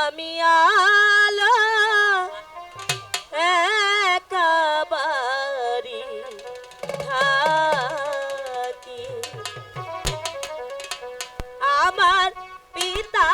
আমি আলো একাবারি থাকি। আমার পিতা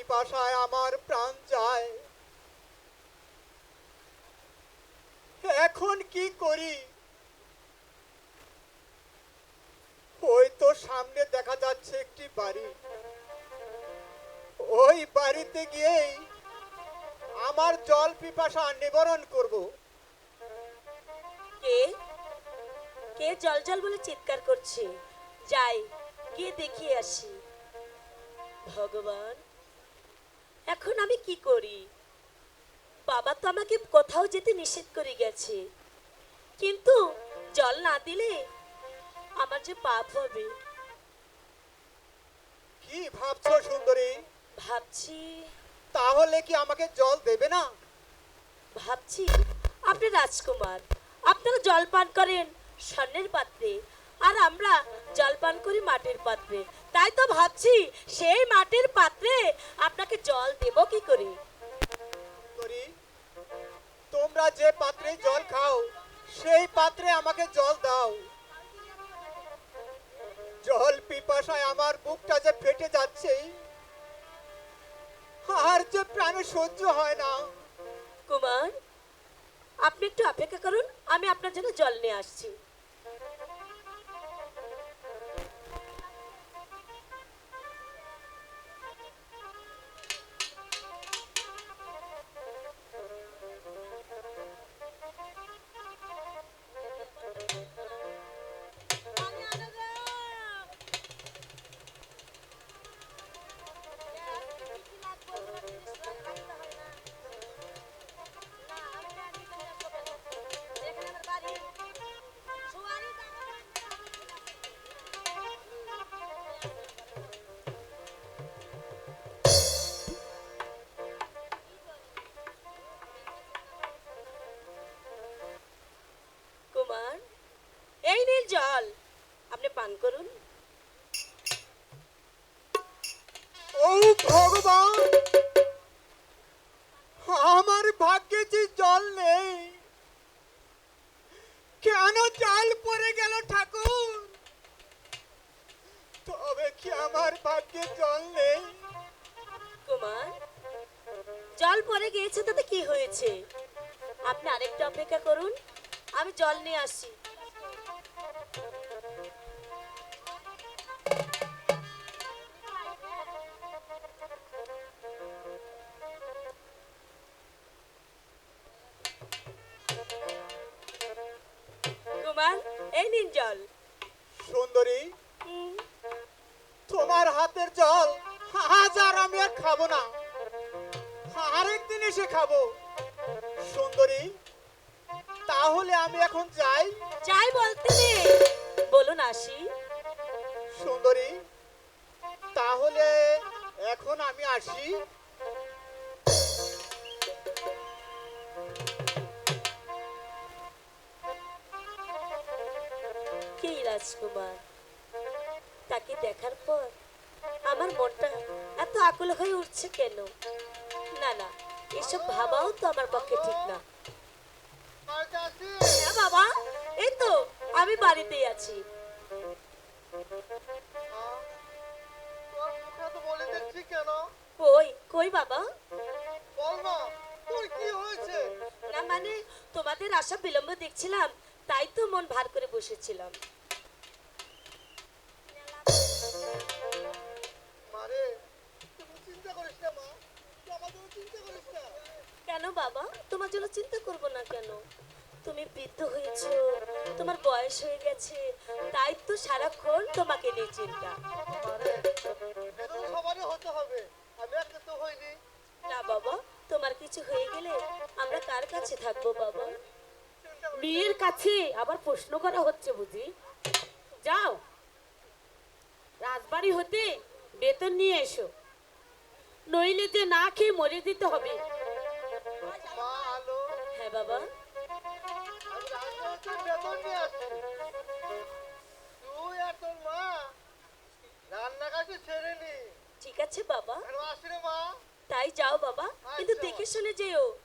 পিপাসায় আমার প্রাণ যায়। এখন কি করি? ওই তো সামনে দেখা যাচ্ছে একটি বাড়ি। ওই বাড়িতে গিয়েই আমার জল পিপাসা নিবারণ করব। কে? কে জল জল বলে চিৎকার করছে? যাই, গিয়ে দেখিয়ে আসি। ভগবান এখন আমি কি করি? বাবা তো আমাকে কোথাও যেতে নিষেধ করে গেছে। কিন্তু জল না দিলে আমার যে পাপ হবে। কি ভাবছ সুন্দরী? ভাবছি। তাহলে কি আমাকে জল দেবে না? ভাবছি আপনি রাজকুমার আপনারা জল পান করেন স্বর্ণের পাত্রে। আর আমরা জল পান করি মাটির পাত্রে। তাই তো ভাবছি সেই মাটির পাত্রে আপনাকে জল দেব কি করে? তোমরা যে পাত্রে জল খাও সেই পাত্রে আমাকে জল দাও। জল পিপাসায় আমার বুকটা যে ফেটে যাচ্ছে আর যে প্রাণে সহ্য হয় না। কুমার আপনি একটু অপেক্ষা করুন আমি আপনার জন্য জল নিয়ে আসছি। আমার জল নেই। কুমার, জল পরে গিয়েছে, তাতে কি হয়েছে? আপনি আরেকটু অপেক্ষা করুন, আমি জল নিয়ে আসি। কুমার, এই নিন জল। তোমার হাতের জল আজ আর আমি আর খাব না। আরেকদিন এসে খাব। সুন্দরী তাহলে আমি এখন যাই? যাই বলতে নেই বলুন আসি। সুন্দরী তাহলে এখন আমি আসি। কে রাজকুমার? দেখার পর আমার মনটা এত আকুল হয়ে উঠছে কেন? না না, এসব ভাবাও তো আমার পক্ষে ঠিক না। হ্যাঁ বাবা, এই তো, আমি বাড়িতেই আছি। কই কই বাবা? না মানে তোমাদের আসা বিলম্ব দেখছিলাম, তাই তো মন ভার করে বসেছিলাম। কেন বাবা? তোমার জন্য চিন্তা করব না কেন? তুমি বৃদ্ধ হয়েছো তোমার বয়স হয়ে গেছে তাই তো সারাক্ষণ তোমাকে নিয়ে চিন্তা। সবারই হতে হবে। আমি একটা তো হইনি। না বাবা তোমার কিছু হয়ে গেলে আমরা কার কাছে থাকব বাবা? মেয়ের কাছে আবার প্রশ্ন করা হচ্ছে বুঝি? যাও। রাজবাড়ি হতে বেতন নিয়ে এসো। নইলে যে না খেয়ে মরে দিতে হবে। মা হ্যাঁ বাবা। ঠিক আছে বাবা। তাই যাও বাবা। কিন্তু আচ্ছা। দেখে শুনে যেও।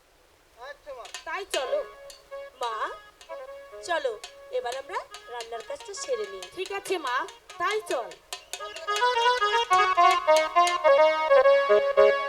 আচ্ছা তাই চলো। মা চলো। এবার আমরা রান্নার কাজটা সেরে নিই। ঠিক আছে মা। তাই চল। Thank you.